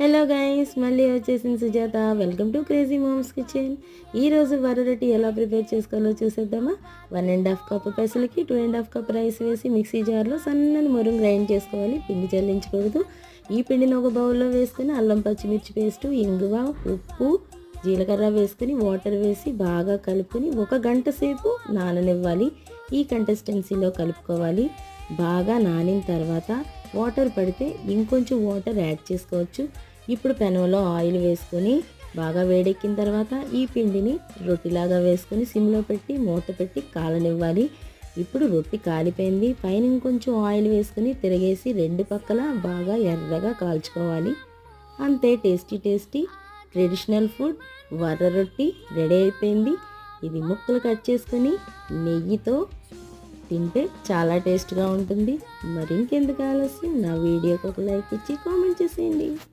Hello guys మళ్ళీ వచ్చేసింది Sujatha. Welcome to crazy moms kitchen ఈరోజు వరరొట్టి ఎలా ప్రిపేర్ చేసుకోవాలో చూసేద్దామా? One and half cup పెసలకి two and half cup rice వేసి మిక్సీ జార్లో సన్నని మురుగు గ్రైండ్ చేసుకోవాలి. పిండి చల్లించకూడదు. ఈ పిండిని ఒక బౌల్లో వేసుకొని అల్లం పచ్చిమిర్చి పేస్టు ఇంగువ ఉప్పు జీలకర్ర వేసుకొని వాటర్ వేసి బాగా కలుపుకొని ఒక గంట సేపు నాననివ్వాలి. ఈ కంటెస్టెన్సీలో కలుపుకోవాలి. బాగా నానిన తర్వాత వాటర్ పడితే ఇంకొంచెం వాటర్ యాడ్ చేసుకోవచ్చు. ఇప్పుడు పెనంలో ఆయిల్ వేసుకొని బాగా వేడెక్కిన తర్వాత ఈ పిండిని రొట్టిలాగా వేసుకొని సిమ్లో పెట్టి మూత పెట్టి కాలనివ్వాలి. ఇప్పుడు రొట్టి కాలిపోయింది. పైన ఇంకొంచెం ఆయిల్ వేసుకొని తిరిగేసి రెండు పక్కల బాగా ఎర్రగా కాల్చుకోవాలి. అంతే టేస్టీ టేస్టీ ట్రెడిషనల్ ఫుడ్. వర్ర రొట్టి రెడీ అయిపోయింది. ఇది ముక్కలు కట్ చేసుకొని నెయ్యితో తింటే చాలా టేస్ట్గా ఉంటుంది. మరి ఇంకెందుకు ఆలస్యం? నా వీడియోకి ఒక లైక్ ఇచ్చి కామెంట్ చేసేయండి.